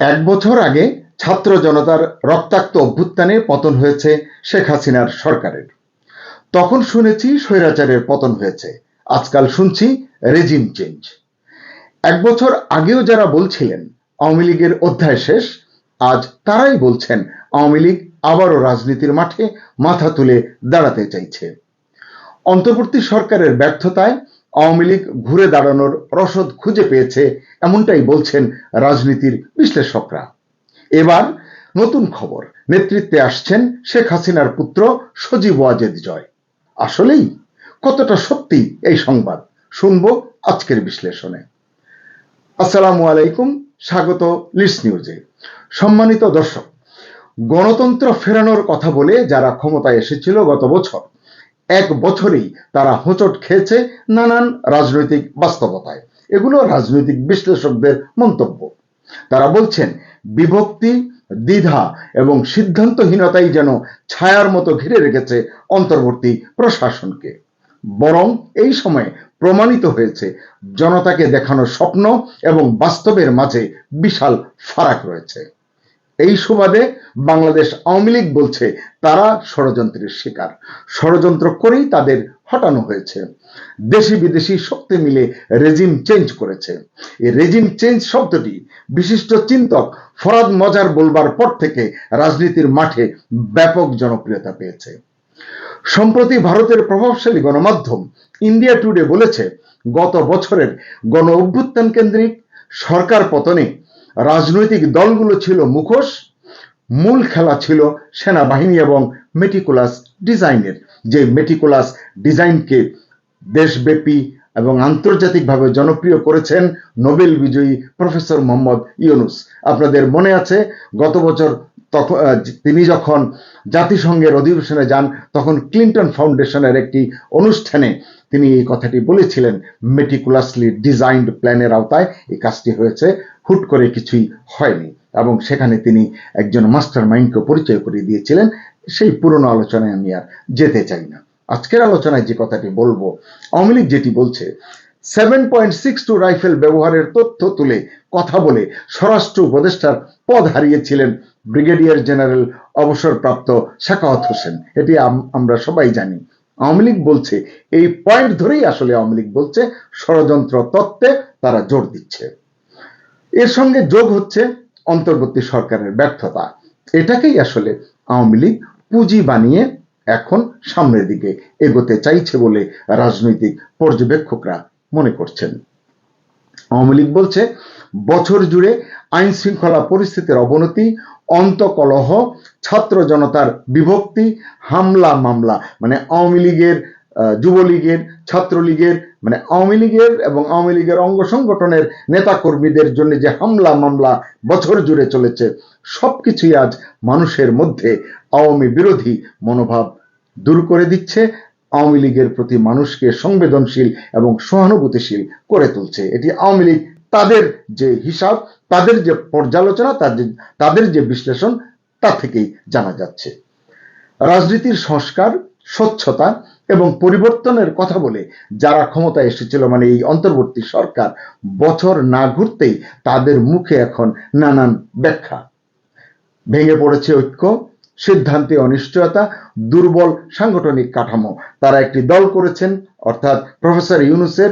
এক বছর আগে ছাত্র জনতার রক্তাক্ত অভ্যুত্থানে পতন হয়েছে শেখ হাসিনার সরকারের। তখন শুনেছি স্বৈরাচারের পতন হয়েছে। আজকাল শুনছি রেজিম চেঞ্জ এক বছর আগেও যারা বলছিলেন আওয়ামী লীগের অধ্যায় শেষ, আজ তারাই বলছেন আওয়ামী লীগ আবারও রাজনীতির মাঠে মাথা তুলে দাঁড়াতে চাইছে। অন্তর্বর্তী সরকারের ব্যর্থতায় আওয়ামী লীগ ঘুরে দাঁড়ানোর রসদ খুঁজে পেয়েছে, এমনটাই বলছেন রাজনীতির বিশ্লেষকরা। এবার নতুন খবর, নেতৃত্বে আসছেন শেখ হাসিনার পুত্র সজীব ওয়াজেদ জয়। আসলেই কতটা সত্যি এই সংবাদ, শুনব আজকের বিশ্লেষণে। আসসালামু আলাইকুম, স্বাগত লিস নিউজে। সম্মানিত দর্শক, গণতন্ত্র ফেরানোর কথা বলে যারা ক্ষমতায় এসেছিল গত বছর এক বছরেই তারা হোঁচট খেয়েছে নানান রাজনৈতিক বাস্তবতায়। এগুলো রাজনৈতিক বিশ্লেষকদের মন্তব্য। তারা বলছেন, বিভক্তি, দ্বিধা এবং সিদ্ধান্তহীনতাই যেন ছায়ার মতো ঘিরে রেখেছে অন্তর্বর্তী প্রশাসনকে। বরং এই সময়ে প্রমাণিত হয়েছে, জনতাকে দেখানো স্বপ্ন এবং বাস্তবের মাঝে বিশাল ফারাক রয়েছে। এই সুবাদে বাংলাদেশ আওয়ামী লীগ বলছে, তারা ষড়যন্ত্রের শিকার। ষড়যন্ত্র করেই তাদের হটানো হয়েছে। দেশি বিদেশি শক্তি মিলে রেজিম চেঞ্জ করেছে। এই রেজিম চেঞ্জ শব্দটি বিশিষ্ট চিন্তক ফরাদ মজার বলবার পর থেকে রাজনীতির মাঠে ব্যাপক জনপ্রিয়তা পেয়েছে। সম্প্রতি ভারতের প্রভাবশালী গণমাধ্যম ইন্ডিয়া টুডে বলেছে, গত বছরের গণ অভ্যুত্থান কেন্দ্রিক সরকার পতনে রাজনৈতিক দলগুলো ছিল মুখোশ, মূল খেলা ছিল সেনাবাহিনী এবং মেটিকুলাস ডিজাইনের যে মেটিকুলাস ডিজাইনকে দেশব্যাপী এবং আন্তর্জাতিকভাবে জনপ্রিয় করেছেন নোবেল বিজয়ী প্রফেসর মোহাম্মদ ইউনুস। আপনাদের মনে আছে, গত বছর তখন তিনি যখন জাতিসংঘের অধিবেশনে যান, তখন ক্লিন্টন ফাউন্ডেশনের একটি অনুষ্ঠানে তিনি এই কথাটি বলেছিলেন মেটিকুলাসলি ডিজাইনড প্ল্যানের আওতায় এই কাজটি হয়েছে। হুট করে কিছুই হয়নি এবং সেখানে তিনি একজন মাস্টার মাইন্ডকে পরিচয় করিয়ে দিয়েছিলেন। সেই পুরনো আলোচনায় আমি আর যেতে চাই না। আজকের আলোচনায় যে কথাটি বলব, আওয়ামী যেটি বলছে seven point six two rifle ব্যবহারের তথ্য তুলে কথা বলে স্বরাষ্ট্র উপদেষ্টার পদ হারিয়েছিলেন ব্রিগেডিয়ার জেনারেল অবসরপ্রাপ্ত শাকাওয়াত হোসেন। এটি আমরা সবাই জানি। আওয়ামী লীগ বলছে, এই পয়েন্ট ধরেই আসলে আওয়ামী লীগ বলছে, ষড়যন্ত্র তত্ত্বে তারা জোর দিচ্ছে। এর সঙ্গে যোগ হচ্ছে অন্তর্বর্তী সরকারের ব্যর্থতা। এটাকেই আসলে আওয়ামী লীগ পুঁজি বানিয়ে এখন সামনের দিকে এগোতে চাইছে বলে রাজনৈতিক পর্যবেক্ষকরা মনে করছেন। আওয়ামী লীগ বলছে, বছর জুড়ে আইন শৃঙ্খলা পরিস্থিতির অবনতি, অন্তকলহ, ছাত্র জনতার বিভক্তি, হামলা মামলা মানে আওয়ামী লীগের যুবলীগের, ছাত্রলীগের মানে আওয়ামী লীগের এবং আওয়ামী লীগের অঙ্গ সংগঠনের নেতাকর্মীদের জন্য যে হামলা মামলা বছর জুড়ে চলেছে, সবকিছুই আজ মানুষের মধ্যে আওয়ামী বিরোধী মনোভাব দূর করে দিচ্ছে, আওয়ামী লীগের প্রতি মানুষকে সংবেদনশীল এবং সহানুভূতিশীল করে তুলছে। এটি আওয়ামী লীগ তাদের যে হিসাব, তাদের যে পর্যালোচনা তাদের তাদের যে বিশ্লেষণ, তা থেকেই জানা যাচ্ছে। রাজনীতির সংস্কার স্বচ্ছতা এবং পরিবর্তনের কথা বলে যারা ক্ষমতায় এসেছিল মানে এই অন্তর্বর্তী সরকার, বছর না ঘুরতেই তাদের মুখে এখন নানান ব্যাখ্যা। ভেঙে পড়েছে ঐক্য, সিদ্ধান্তে অনিশ্চয়তা, দুর্বল সাংগঠনিক কাঠামো। তারা একটি দল করেছেন, অর্থাৎ প্রফেসর ইউনুসের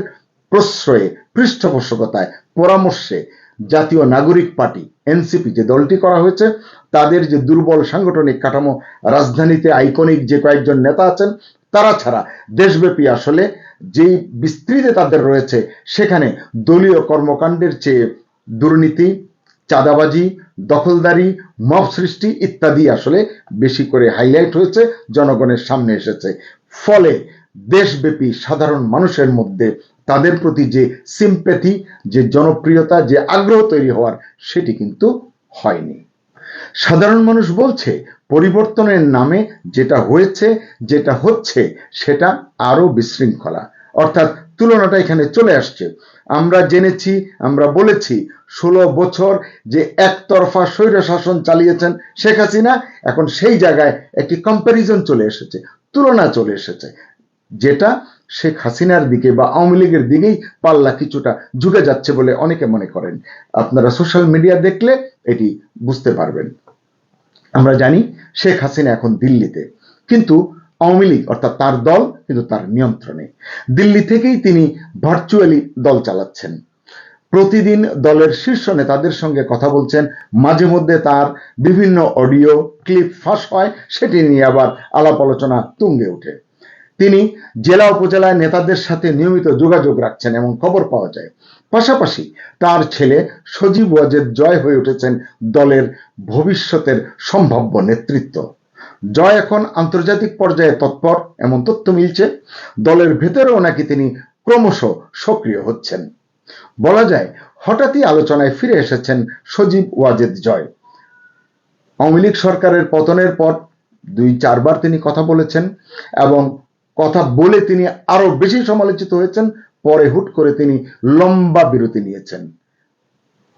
প্রশ্রয়ে, পৃষ্ঠপোষকতায়, পরামর্শে। জাতীয় নাগরিক পার্টি, এনসিপি যে দলটি করা হয়েছে, তাদের যে দুর্বল সাংগঠনিক কাঠামো, রাজধানীতে আইকনিক যে কয়েকজন নেতা আছেন, তারা ছাড়া দেশব্যাপী আসলে যেই বিস্তৃতি তাদের রয়েছে, সেখানে দলীয় কর্মকাণ্ডের চেয়ে দুর্নীতি, চাঁদাবাজি, দখলদারি, মব সৃষ্টি ইত্যাদি আসলে বেশি করে হাইলাইট হয়েছে, জনগণের সামনে এসেছে। ফলে দেশব্যাপী সাধারণ মানুষের মধ্যে তাদের প্রতি যে সিম্পেথি যে জনপ্রিয়তা, যে আগ্রহ তৈরি হওয়ার, সেটি কিন্তু হয়নি। সাধারণ মানুষ বলছে, পরিবর্তনের নামে যেটা হয়েছে, যেটা হচ্ছে, সেটা আরও বিশৃঙ্খলা। অর্থাৎ তুলনাটা এখানে চলে আসছে। আমরা জেনেছি, আমরা বলেছি, ষোলো বছর যে একতরফা স্বৈর শাসন চালিয়েছেন শেখ হাসিনা, এখন সেই জায়গায় একটি কম্প্যারিজন চলে এসেছে, তুলনা চলে এসেছে। যেটা শেখ হাসিনার দিকে বা আওয়ামী লীগের দিকেই পাল্লা কিছুটা ঝুঁকে যাচ্ছে বলে অনেকে মনে করেন। আপনারা সোশ্যাল মিডিয়া দেখলে এটি বুঝতে পারবেন। আমরা জানি শেখ হাসিনা এখন দিল্লিতে। কিন্তু আওয়ামী লীগ, অর্থাৎ তার দল, কিন্তু তার নিয়ন্ত্রণে। দিল্লি থেকেই তিনি ভার্চুয়ালি দল চালাচ্ছেন। প্রতিদিন দলের শীর্ষ নেতাদের সঙ্গে কথা বলছেন। মাঝে মধ্যে তার বিভিন্ন অডিও ক্লিপ ফাঁস হয়, সেটি নিয়ে আবার আলাপ আলোচনা তুঙ্গে ওঠে। তিনি জেলা উপজেলায় নেতাদের সাথে নিয়মিত যোগাযোগ রাখছেন এমন খবর পাওয়া যায়। পাশাপাশি তার ছেলে সজীব ওয়াজেদ জয় হয়ে উঠেছেন দলের ভবিষ্যতের সম্ভাব্য নেতৃত্ব। জয় এখন আন্তর্জাতিক পর্যায়ে তৎপর, এমন তথ্য মিলছে। দলের ভেতরেও নাকি তিনি ক্রমশ সক্রিয় হচ্ছেন। বলা যায়, হঠাৎই আলোচনায় ফিরে এসেছেন সজীব ওয়াজেদ জয়। আওয়ামী লীগ সরকারের পতনের পর দুই চারবার তিনি কথা বলেছেন এবং কথা বলে তিনি আরও বেশি সমালোচিত হয়েছেন, পরে হুট করে তিনি লম্বা বিরতি নিয়েছেন।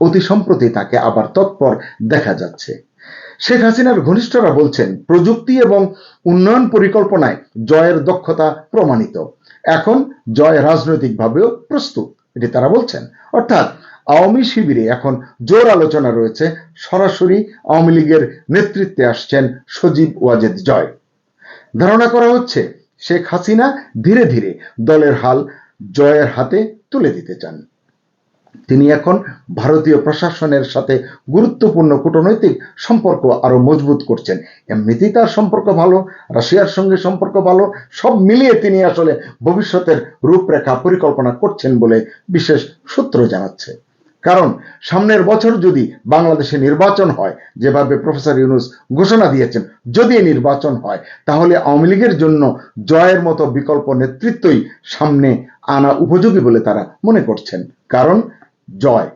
অতি সম্প্রতি তাকে আবার তৎপর দেখা যাচ্ছে। শেখ হাসিনার ঘনিষ্ঠরা বলছেন, প্রযুক্তি এবং উন্নয়ন পরিকল্পনায় জয়ের দক্ষতা প্রমাণিত। এখন জয় রাজনৈতিকভাবেও প্রস্তুত, এটি তারা বলছেন। অর্থাৎ আওয়ামী শিবিরে এখন জোর আলোচনা রয়েছে, সরাসরি আওয়ামী লীগের নেতৃত্বে আসছেন সজীব ওয়াজেদ জয়। ধারণা করা হচ্ছে শেখ হাসিনা ধীরে ধীরে দলের হাল জয়ের হাতে তুলে দিতে চান। তিনি এখন ভারতীয় প্রশাসনের সাথে গুরুত্বপূর্ণ কূটনৈতিক সম্পর্ক আরও মজবুত করছেন। এমনিতেই তার সম্পর্ক ভালো, রাশিয়ার সঙ্গে সম্পর্ক ভালো, সব মিলিয়ে তিনি আসলে ভবিষ্যতের রূপরেখা পরিকল্পনা করছেন বলে বিশেষ সূত্র জানাচ্ছে। কারণ সামনের বছর যদি বাংলাদেশে নির্বাচন হয়, যেভাবে প্রফেসর ইউনুস ঘোষণা দিয়েছেন, যদি নির্বাচন হয়, তাহলে আওয়ামী লীগের জন্য জয়ের মতো বিকল্প নেতৃত্বই সামনে আনা উপযোগী বলে তারা মনে করছেন। কারণ জয়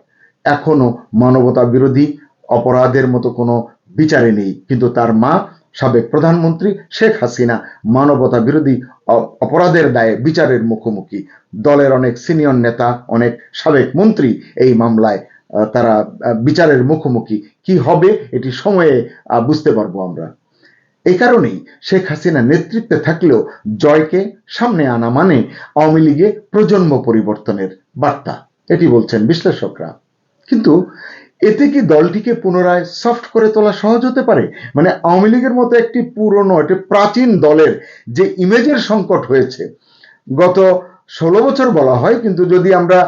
এখনও মানবতা বিরোধী, অপরাধের মতো কোনো বিচারে নেই। কিন্তু তার মা, সাবেক প্রধানমন্ত্রী শেখ হাসিনা মানবতা বিরোধী অপরাধের দায়ে বিচারের মুখোমুখি। দলের অনেক সিনিয়র নেতা, অনেক সাবেক মন্ত্রী এই মামলায় তারা বিচারের মুখোমুখি। কি হবে এটি সময়ে বুঝতে পারব আমরা। এই কারণেই শেখ হাসিনা নেতৃত্বে থাকলেও জয়কে সামনে আনা মানে আওয়ামী লীগে প্রজন্ম পরিবর্তনের বার্তা। এটি বলছেন বিশ্লেষকরা। কিন্তু এতে কি দলটিকে পুনরায় সফট করে তোলা সহজ হতে পারে? মানে আওয়ামী লীগের মতো একটি পুরনো, একটি প্রাচীন দলের যে ইমেজের সংকট হয়েছে, গত ষোলো বছর বলা হয়, কিন্তু যদি আমরা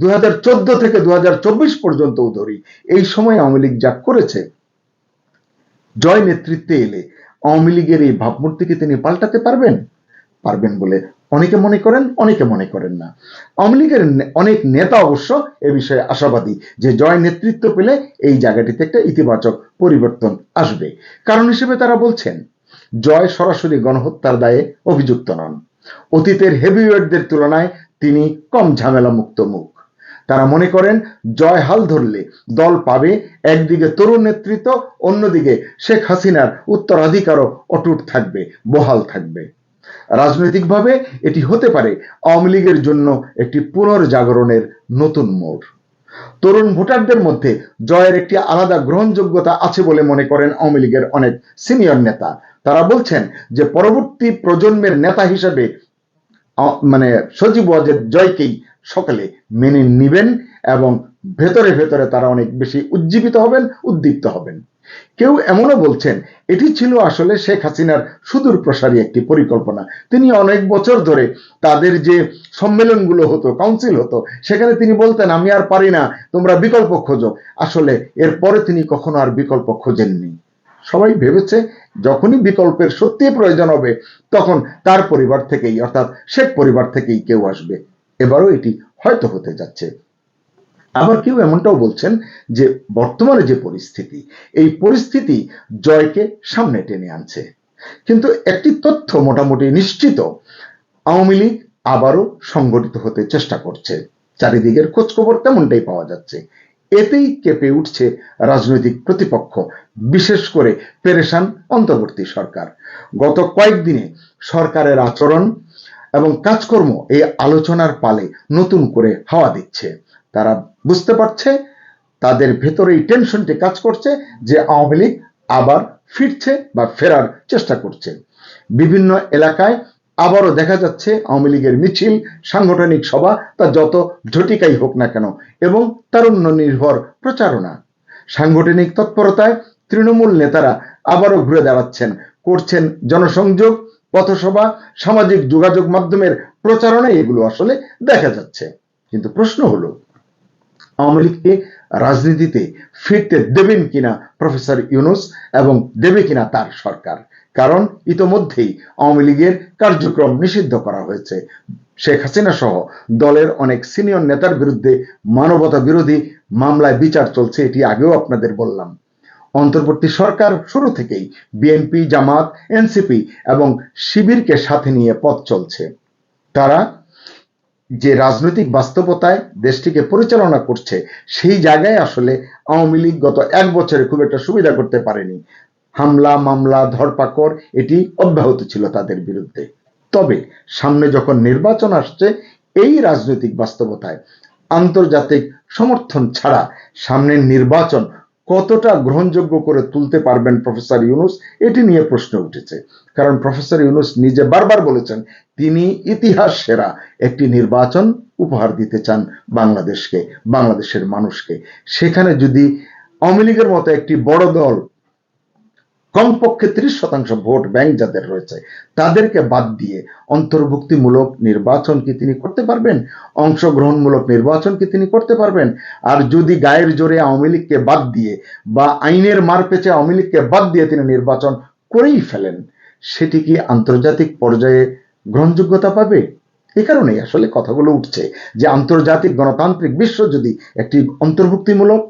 দু হাজার চোদ্দ থেকে দুহাজার চব্বিশ পর্যন্তও ধরি, এই সময় আওয়ামী লীগ যা করেছে, জয় নেতৃত্বে এলে আওয়ামী লীগের এই ভাবমূর্তিকে তিনি পাল্টাতে পারবেন? পারবেন বলে অনেকে মনে করেন, অনেকে মনে করেন না। আওয়ামী লীগের অনেক নেতা অবশ্য এ বিষয়ে আশাবাদী যে জয় নেতৃত্ব পেলে এই জায়গাটিতে একটা ইতিবাচক পরিবর্তন আসবে। কারণ হিসেবে তারা বলছেন, জয় সরাসরি গণহত্যার দায়ে অভিযুক্ত নন। অতীতের হেভিওয়েটদের তুলনায় তিনি কম ঝামেলা মুক্ত মুখ। তারা মনে করেন, জয় হাল ধরলে দল পাবে, একদিকে তরুণ নেতৃত্ব, অন্যদিকে শেখ হাসিনার উত্তরাধিকারও অটুট থাকবে, বহাল থাকবে। রাজনৈতিকভাবে এটি হতে পারে আওয়ামী লীগের জন্য একটি পুনর্জাগরণের নতুন মোড়। তরুণ ভোটারদের মধ্যে জয়ের একটি আলাদা গ্রহণযোগ্যতা আছে বলে মনে করেন আওয়ামী লীগের অনেক সিনিয়র নেতা। তারা বলছেন যে পরবর্তী প্রজন্মের নেতা হিসেবে মানে সজীব ওয়াজেদ জয়কেই সকালে মেনে নিবেন এবং ভেতরে ভেতরে তারা অনেক বেশি উজ্জীবিত হবেন, উদ্দীপ্ত হবেন। কেউ এমনও বলছেন, এটি ছিল আসলে শেখ হাসিনার সুদূর প্রসারী একটি পরিকল্পনা। তিনি অনেক বছর ধরে তাদের যে সম্মেলনগুলো হতো, কাউন্সিল হতো, সেখানে তিনি বলতেন, আমি আর পারি না, তোমরা বিকল্প খোঁজো। আসলে এরপরে তিনি কখনো আর বিকল্প খোঁজেননি। সবাই ভেবেছে, যখনই বিকল্পের সত্যি প্রয়োজন হবে, তখন তার পরিবার থেকেই, অর্থাৎ শেখ পরিবার থেকেই কেউ আসবে। এবারও এটি হয়তো হতে যাচ্ছে। আবার কেউ এমনটাও বলছেন যে বর্তমানে যে পরিস্থিতি, এই পরিস্থিতি জয়কে সামনে টেনে আনছে। কিন্তু একটি তথ্য মোটামুটি নিশ্চিত, আওয়ামী লীগ আবারও সংগঠিত হতে চেষ্টা করছে। চারিদিকের খোঁজখবর তেমনটাই পাওয়া যাচ্ছে। এতেই কেঁপে উঠছে রাজনৈতিক প্রতিপক্ষ, বিশেষ করে পেরেশান অন্তর্বর্তী সরকার। গত কয়েকদিনে সরকারের আচরণ এবং কাজকর্ম এই আলোচনার পালে নতুন করে হাওয়া দিচ্ছে। তারা বুঝতে পারছে, তাদের ভেতরে এই টেনশনটি কাজ করছে যে আওয়ামী লীগ আবার ফিরছে বা ফেরার চেষ্টা করছে। বিভিন্ন এলাকায় আবারও দেখা যাচ্ছে আওয়ামী লীগের মিছিল, সাংগঠনিক সভা, তা যত ঝটিকাই হোক না কেন, এবং তারুণ্য নির্ভর প্রচারণা। সাংগঠনিক তৎপরতায় তৃণমূল নেতারা আবারও ঘুরে দাঁড়াচ্ছেন, করছেন জনসংযোগ, পথসভা, সামাজিক যোগাযোগ মাধ্যমের প্রচারণায় এগুলো আসলে দেখা যাচ্ছে। কিন্তু প্রশ্ন হলো আওয়ামী লীগকে রাজনীতিতে ফিরতে দেবেন কিনা প্রফেসর ইউনুস এবং দেবে কিনা তার সরকার? কারণ ইতোমধ্যেই আওয়ামী লীগের কার্যক্রম নিষিদ্ধ করা হয়েছে। শেখ হাসিনা সহ দলের অনেক সিনিয়র নেতার বিরুদ্ধে মানবতা বিরোধী মামলায় বিচার চলছে, এটি আগেও আপনাদের বললাম। অন্তর্বর্তী সরকার শুরু থেকেই বিএনপি, জামাত, এনসিপি এবং শিবিরকে সাথে নিয়ে পথ চলছে। তারা যে রাজনৈতিক বাস্তবতায় দেশটিকে পরিচালনা করছে, সেই জায়গায় আসলে আওয়ামী লীগ গত এক বছরে খুব একটা সুবিধা করতে পারেনি। হামলা, মামলা, ধরপাকড়, এটি অব্যাহত ছিল তাদের বিরুদ্ধে। তবে সামনে যখন নির্বাচন আসছে, এই রাজনৈতিক বাস্তবতায় আন্তর্জাতিক সমর্থন ছাড়া সামনের নির্বাচন কতটা গ্রহণযোগ্য করে তুলতে পারবেন প্রফেসর ইউনুস, এটি নিয়ে প্রশ্ন উঠেছে। কারণ প্রফেসর ইউনুস নিজে বারবার বলেছেন, তিনি ইতিহাস সেরা, একটি নির্বাচন উপহার দিতে চান বাংলাদেশকে, বাংলাদেশের মানুষকে। সেখানে যদি আওয়ামী লীগের মতো একটি বড় দল কমপক্ষে ত্রিশ শতাংশ ভোট ব্যাংক যাদের রয়েছে, তাদেরকে বাদ দিয়ে অন্তর্ভুক্তিমূলক নির্বাচন কি তিনি করতে পারবেন? অংশগ্রহণমূলক নির্বাচন কি তিনি করতে পারবেন? আর যদি গায়ের জোরে আওয়ামী লীগকে বাদ দিয়ে বা আইনের মার পেঁচে আওয়ামী লীগকে বাদ দিয়ে তিনি নির্বাচন করেই ফেলেন, সেটি কি আন্তর্জাতিক পর্যায়ে গ্রহণযোগ্যতা পাবে? এ কারণেই আসলে কথাগুলো উঠছে যে আন্তর্জাতিক গণতান্ত্রিক বিশ্ব যদি একটি অন্তর্ভুক্তিমূলক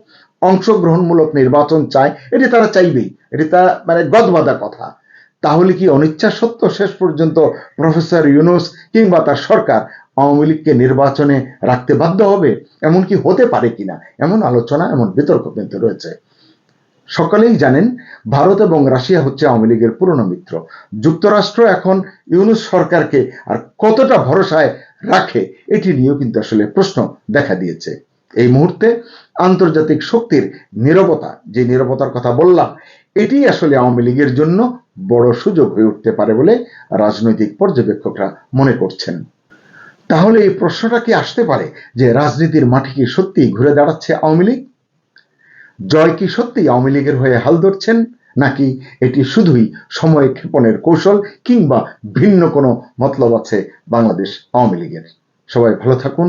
অংশগ্রহণমূলক নির্বাচন চায়, এটি তারা চাইবেই। এটি তা মানে গদবাদা কথা। তাহলে কি অনিচ্ছা সত্য শেষ পর্যন্ত প্রফেসর ইউনুস কিংবা তার সরকার আওয়ামী লীগকে নির্বাচনে রাখতে বাধ্য হবে? এমন কি হতে পারে কিনা? এমন আলোচনা, এমন বিতর্ক কিন্তু রয়েছে। সকলেই জানেন, ভারত এবং রাশিয়া হচ্ছে আওয়ামী লীগের পুরনো মিত্র। যুক্তরাষ্ট্র এখন ইউনুস সরকারকে আর কতটা ভরসায় রাখে, এটি নিয়েও কিন্তু আসলে প্রশ্ন দেখা দিয়েছে। এই মুহূর্তে আন্তর্জাতিক শক্তির নিরবতা, যে নিরবতার কথা বললাম, এটি আসলে আওয়ামী লীগের জন্য বড় সুযোগ হয়ে উঠতে পারে বলে রাজনৈতিক পর্যবেক্ষকরা মনে করছেন। তাহলে এই প্রশ্নটা কি আসতে পারে যে রাজনীতির মাঠে কি সত্যি ঘুরে দাঁড়াচ্ছে আওয়ামী লীগ? জয় কি সত্যি আওয়ামী লীগের হয়ে হাল ধরছেন, নাকি এটি শুধুই সময় ক্ষেপণের কৌশল কিংবা ভিন্ন কোনো মতলব আছে বাংলাদেশ আওয়ামী লীগের? সবাই ভালো থাকুন